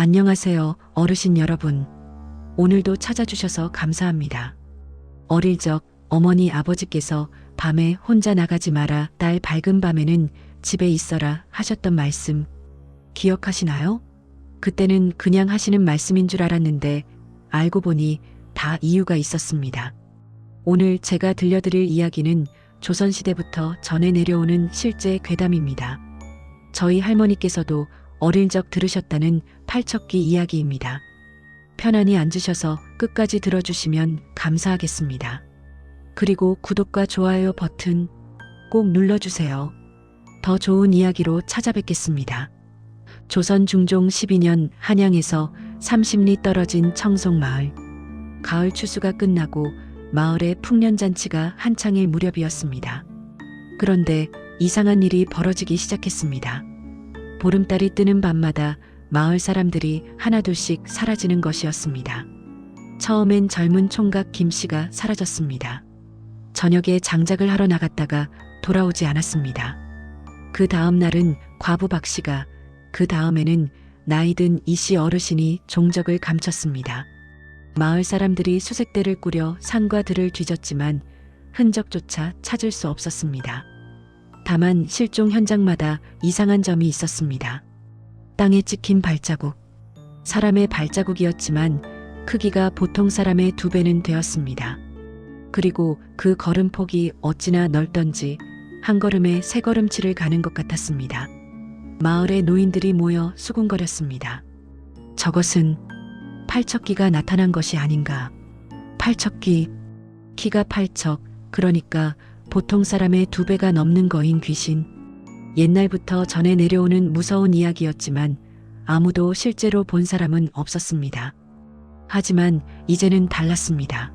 안녕하세요, 어르신 여러분. 오늘도 찾아주셔서 감사합니다. 어릴 적 어머니 아버지께서 밤에 혼자 나가지 마라, 딸 밝은 밤에는 집에 있어라 하셨던 말씀 기억하시나요? 그때는 그냥 하시는 말씀인 줄 알았는데 알고 보니 다 이유가 있었습니다. 오늘 제가 들려드릴 이야기는 조선시대부터 전해 내려오는 실제 괴담입니다. 저희 할머니께서도 어릴 적 들으셨다는 팔척기 이야기입니다. 편안히 앉으셔서 끝까지 들어주시면 감사하겠습니다. 그리고 구독과 좋아요 버튼 꼭 눌러주세요. 더 좋은 이야기로 찾아뵙겠습니다. 조선 중종 12년 한양에서 30리 떨어진 청송마을. 가을 추수가 끝나고 마을의 풍년잔치가 한창일 무렵이었습니다. 그런데 이상한 일이 벌어지기 시작했습니다. 보름달이 뜨는 밤마다 마을 사람들이 하나둘씩 사라지는 것이었습니다. 처음엔 젊은 총각 김 씨가 사라졌습니다. 저녁에 장작을 하러 나갔다가 돌아오지 않았습니다. 그 다음 날은 과부 박 씨가, 그 다음에는 나이든 이 씨 어르신이 종적을 감췄습니다. 마을 사람들이 수색대를 꾸려 산과 들을 뒤졌지만 흔적조차 찾을 수 없었습니다. 다만 실종 현장마다 이상한 점이 있었습니다. 땅에 찍힌 발자국. 사람의 발자국이었지만 크기가 보통 사람의 두 배는 되었습니다. 그리고 그 걸음폭이 어찌나 넓던지 한 걸음에 세 걸음치를 가는 것 같았습니다. 마을의 노인들이 모여 수군거렸습니다. 저것은 팔척기가 나타난 것이 아닌가. 팔척기, 키가 팔척, 그러니까 보통 사람의 두 배가 넘는 거인 귀신. 옛날부터 전해 내려오는 무서운 이야기였지만 아무도 실제로 본 사람은 없었습니다. 하지만 이제는 달랐습니다.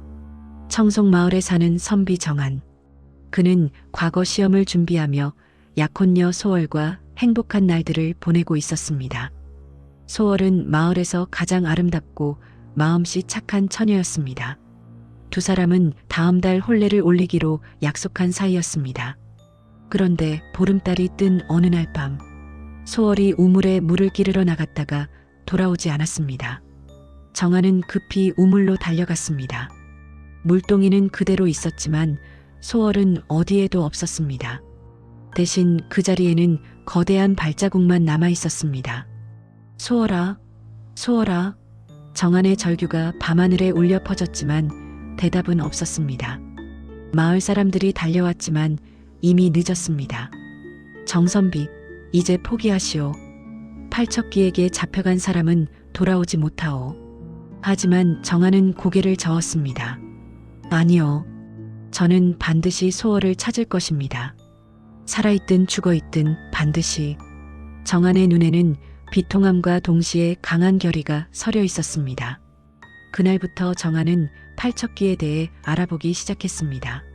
청송 마을에 사는 선비 정한. 그는 과거 시험을 준비하며 약혼녀 소월과 행복한 날들을 보내고 있었습니다. 소월은 마을에서 가장 아름답고 마음씨 착한 처녀였습니다. 두 사람은 다음 달 혼례를 올리기로 약속한 사이였습니다. 그런데 보름달이 뜬 어느 날 밤, 소월이 우물에 물을 기르러 나갔다가 돌아오지 않았습니다. 정아는 급히 우물로 달려갔습니다. 물동이는 그대로 있었지만 소월은 어디에도 없었습니다. 대신 그 자리에는 거대한 발자국만 남아 있었습니다. 소월아, 소월아. 정한의 절규가 밤하늘에 울려 퍼졌지만 대답은 없었습니다. 마을 사람들이 달려왔지만 이미 늦었습니다. 정선비, 이제 포기하시오. 팔척기에게 잡혀간 사람은 돌아오지 못하오. 하지만 정한은 고개를 저었습니다. 아니요. 저는 반드시 소월을 찾을 것입니다. 살아있든 죽어있든 반드시. 정한의 눈에는 비통함과 동시에 강한 결의가 서려 있었습니다. 그날부터 정한은 팔척기에 대해 알아보기 시작했습니다.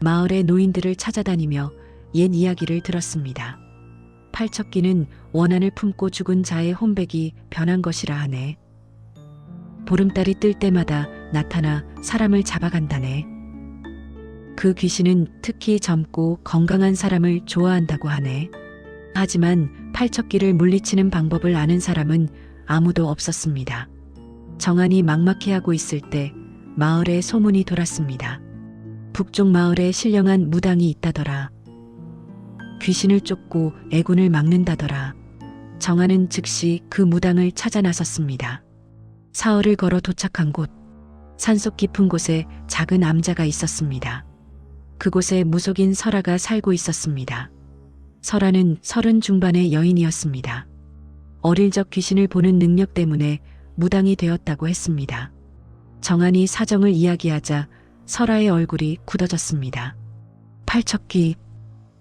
마을의 노인들을 찾아다니며 옛 이야기를 들었습니다. 팔척기는 원한을 품고 죽은 자의 혼백이 변한 것이라 하네. 보름달이 뜰 때마다 나타나 사람을 잡아간다네. 그 귀신은 특히 젊고 건강한 사람을 좋아한다고 하네. 하지만 팔척기를 물리치는 방법을 아는 사람은 아무도 없었습니다. 정한이 막막해하고 있을 때 마을에 소문이 돌았습니다. 북쪽 마을에 신령한 무당이 있다더라. 귀신을 쫓고 애군을 막는다더라. 정한은 즉시 그 무당을 찾아 나섰습니다. 사흘을 걸어 도착한 곳, 산속 깊은 곳에 작은 암자가 있었습니다. 그곳에 무속인 설아가 살고 있었습니다. 설아는 서른 중반의 여인이었습니다. 어릴 적 귀신을 보는 능력 때문에 무당이 되었다고 했습니다. 정한이 사정을 이야기하자 설아의 얼굴이 굳어졌습니다. 팔척기,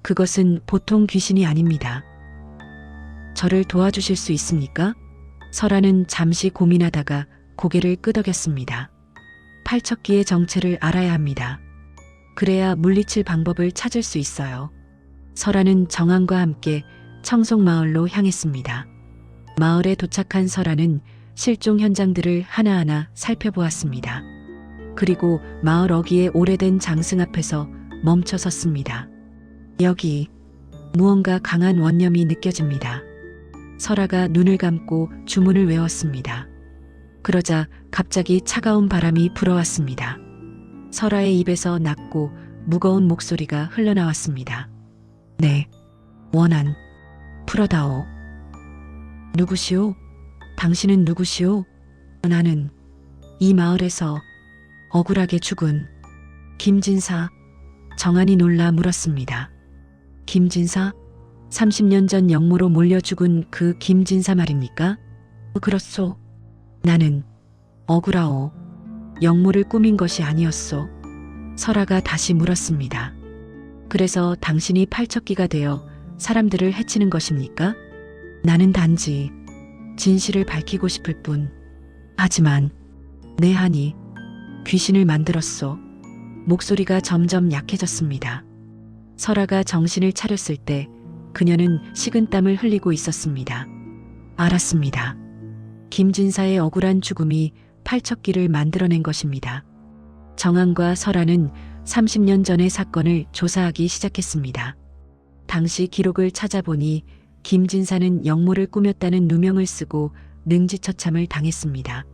그것은 보통 귀신이 아닙니다. 저를 도와주실 수 있습니까? 설아는 잠시 고민하다가 고개를 끄덕였습니다. 팔척기의 정체를 알아야 합니다. 그래야 물리칠 방법을 찾을 수 있어요. 설아는 정한과 함께 청송마을로 향했습니다. 마을에 도착한 설아는 실종 현장들을 하나하나 살펴보았습니다. 그리고 마을 어귀의 오래된 장승 앞에서 멈춰 섰습니다. 여기 무언가 강한 원념이 느껴집니다. 설아가 눈을 감고 주문을 외웠습니다. 그러자 갑자기 차가운 바람이 불어왔습니다. 설아의 입에서 낮고 무거운 목소리가 흘러나왔습니다. 네, 원한, 풀어다오. 누구시오? 당신은 누구시오? 나는 이 마을에서 억울하게 죽은 김진사, 정한이 놀라 물었습니다. 김진사? 30년 전 영모로 몰려 죽은 그 김진사 말입니까? 그렇소. 나는 억울하오. 영모를 꾸민 것이 아니었소. 설아가 다시 물었습니다. 그래서 당신이 팔척기가 되어 사람들을 해치는 것입니까? 나는 단지 진실을 밝히고 싶을 뿐. 하지만 내 한이 귀신을 만들었소. 목소리가 점점 약해졌습니다. 설아가 정신을 차렸을 때 그녀는 식은땀을 흘리고 있었습니다. 알았습니다. 김진사의 억울한 죽음이 팔척기를 만들어낸 것입니다. 정한과 설아는 30년 전의 사건을 조사하기 시작했습니다. 당시 기록을 찾아보니 김진사는 영모를 꾸몄다는 누명을 쓰고 능지처참을 당했습니다.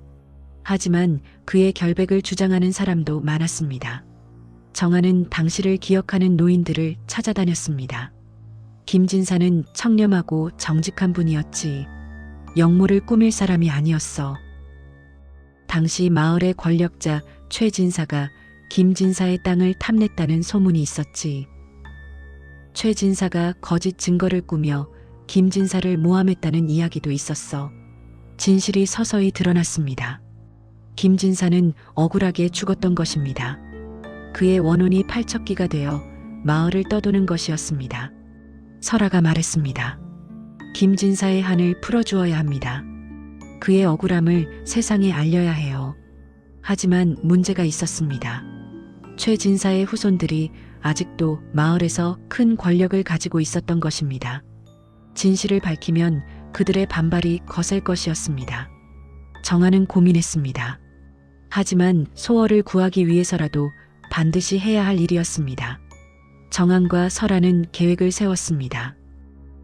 하지만 그의 결백을 주장하는 사람도 많았습니다. 정한은 당시를 기억하는 노인들을 찾아다녔습니다. 김진사는 청렴하고 정직한 분이었지 영모를 꾸밀 사람이 아니었어. 당시 마을의 권력자 최진사가 김진사의 땅을 탐냈다는 소문이 있었지. 최진사가 거짓 증거를 꾸며 김진사를 모함했다는 이야기도 있었어. 진실이 서서히 드러났습니다. 김진사는 억울하게 죽었던 것입니다. 그의 원혼이 팔척기가 되어 마을을 떠도는 것이었습니다. 설아가 말했습니다. 김진사의 한을 풀어주어야 합니다. 그의 억울함을 세상에 알려야 해요. 하지만 문제가 있었습니다. 최진사의 후손들이 아직도 마을에서 큰 권력을 가지고 있었던 것입니다. 진실을 밝히면 그들의 반발이 거셀 것이었습니다. 정하는 고민했습니다. 하지만 소월을 구하기 위해서라도 반드시 해야 할 일이었습니다. 정한과 설아는 계획을 세웠습니다.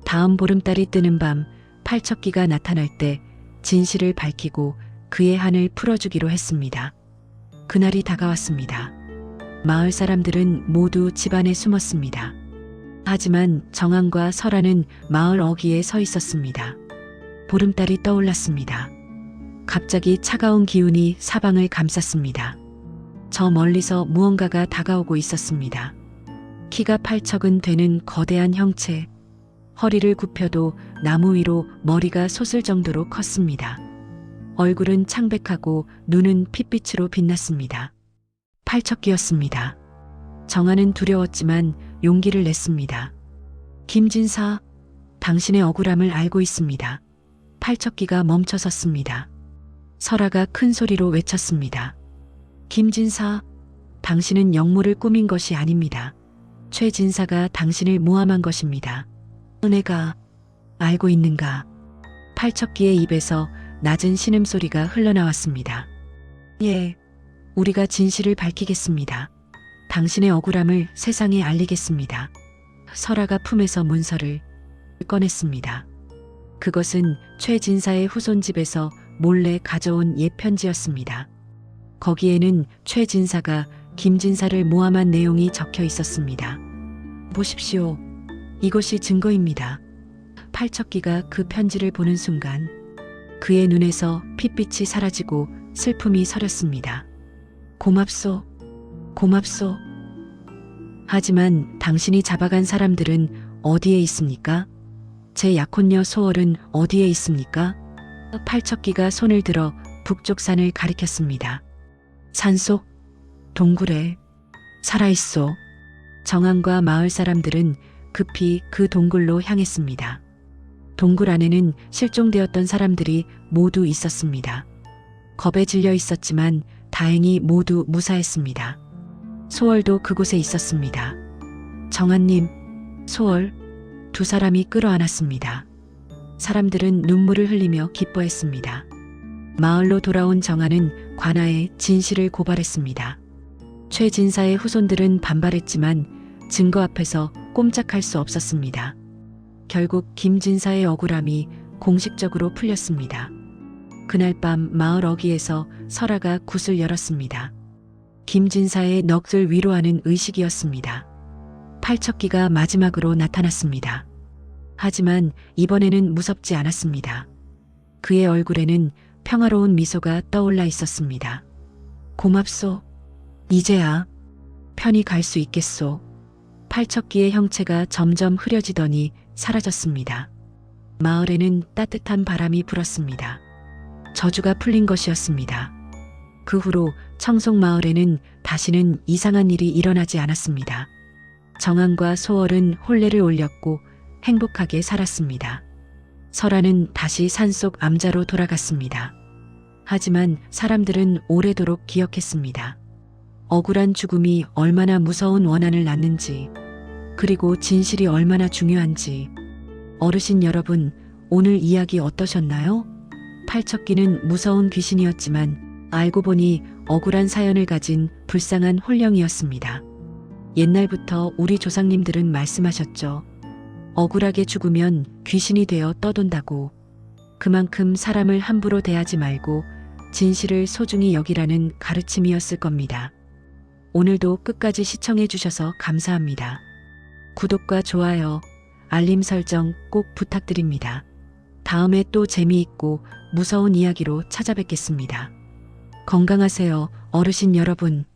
다음 보름달이 뜨는 밤 팔척기가 나타날 때 진실을 밝히고 그의 한을 풀어주기로 했습니다. 그날이 다가왔습니다. 마을 사람들은 모두 집안에 숨었습니다. 하지만 정한과 설아는 마을 어귀에 서 있었습니다. 보름달이 떠올랐습니다. 갑자기 차가운 기운이 사방을 감쌌습니다. 저 멀리서 무언가가 다가오고 있었습니다. 키가 팔척은 되는 거대한 형체, 허리를 굽혀도 나무 위로 머리가 솟을 정도로 컸습니다. 얼굴은 창백하고 눈은 핏빛으로 빛났습니다. 팔척기였습니다. 정하는 두려웠지만 용기를 냈습니다. 김진사, 당신의 억울함을 알고 있습니다. 팔척기가 멈춰섰습니다. 설아가 큰 소리로 외쳤습니다. 김진사, 당신은 영모를 꾸민 것이 아닙니다. 최진사가 당신을 모함한 것입니다. 은혜가 알고 있는가? 팔척기의 입에서 낮은 신음소리가 흘러나왔습니다. 예, 우리가 진실을 밝히겠습니다. 당신의 억울함을 세상에 알리겠습니다. 설아가 품에서 문서를 꺼냈습니다. 그것은 최진사의 후손집에서 몰래 가져온 옛 편지였습니다. 거기에는 최 진사가 김 진사를 모함한 내용이 적혀 있었습니다. 보십시오. 이것이 증거입니다. 팔척기가 그 편지를 보는 순간 그의 눈에서 핏빛이 사라지고 슬픔이 서렸습니다. 고맙소. 고맙소. 하지만 당신이 잡아간 사람들은 어디에 있습니까? 제 약혼녀 소월은 어디에 있습니까? 팔척기가 손을 들어 북쪽 산을 가리켰습니다. 산속 동굴에 살아있소. 정한과 마을 사람들은 급히 그 동굴로 향했습니다. 동굴 안에는 실종되었던 사람들이 모두 있었습니다. 겁에 질려 있었지만 다행히 모두 무사했습니다. 소월도 그곳에 있었습니다. 정한님, 소월, 두 사람이 끌어안았습니다. 사람들은 눈물을 흘리며 기뻐했습니다. 마을로 돌아온 정한은 관아에 진실을 고발했습니다. 최 진사의 후손들은 반발했지만 증거 앞에서 꼼짝할 수 없었습니다. 결국 김 진사의 억울함이 공식적으로 풀렸습니다. 그날 밤 마을 어귀에서 설아가 굿을 열었습니다. 김 진사의 넋을 위로하는 의식이었습니다. 팔척기가 마지막으로 나타났습니다. 하지만 이번에는 무섭지 않았습니다. 그의 얼굴에는 평화로운 미소가 떠올라 있었습니다. 고맙소. 이제야 편히 갈 수 있겠소. 팔척기의 형체가 점점 흐려지더니 사라졌습니다. 마을에는 따뜻한 바람이 불었습니다. 저주가 풀린 것이었습니다. 그 후로 청송 마을에는 다시는 이상한 일이 일어나지 않았습니다. 정한과 소월은 혼례를 올렸고 행복하게 살았습니다. 설아는 다시 산속 암자로 돌아갔습니다. 하지만 사람들은 오래도록 기억했습니다. 억울한 죽음이 얼마나 무서운 원한을 낳는지, 그리고 진실이 얼마나 중요한지. 어르신 여러분, 오늘 이야기 어떠셨나요? 팔척기는 무서운 귀신이었지만 알고 보니 억울한 사연을 가진 불쌍한 홀령이었습니다. 옛날부터 우리 조상님들은 말씀하셨죠. 억울하게 죽으면 귀신이 되어 떠돈다고. 그만큼 사람을 함부로 대하지 말고 진실을 소중히 여기라는 가르침이었을 겁니다. 오늘도 끝까지 시청해 주셔서 감사합니다. 구독과 좋아요, 알림 설정 꼭 부탁드립니다. 다음에 또 재미있고 무서운 이야기로 찾아뵙겠습니다. 건강하세요, 어르신 여러분.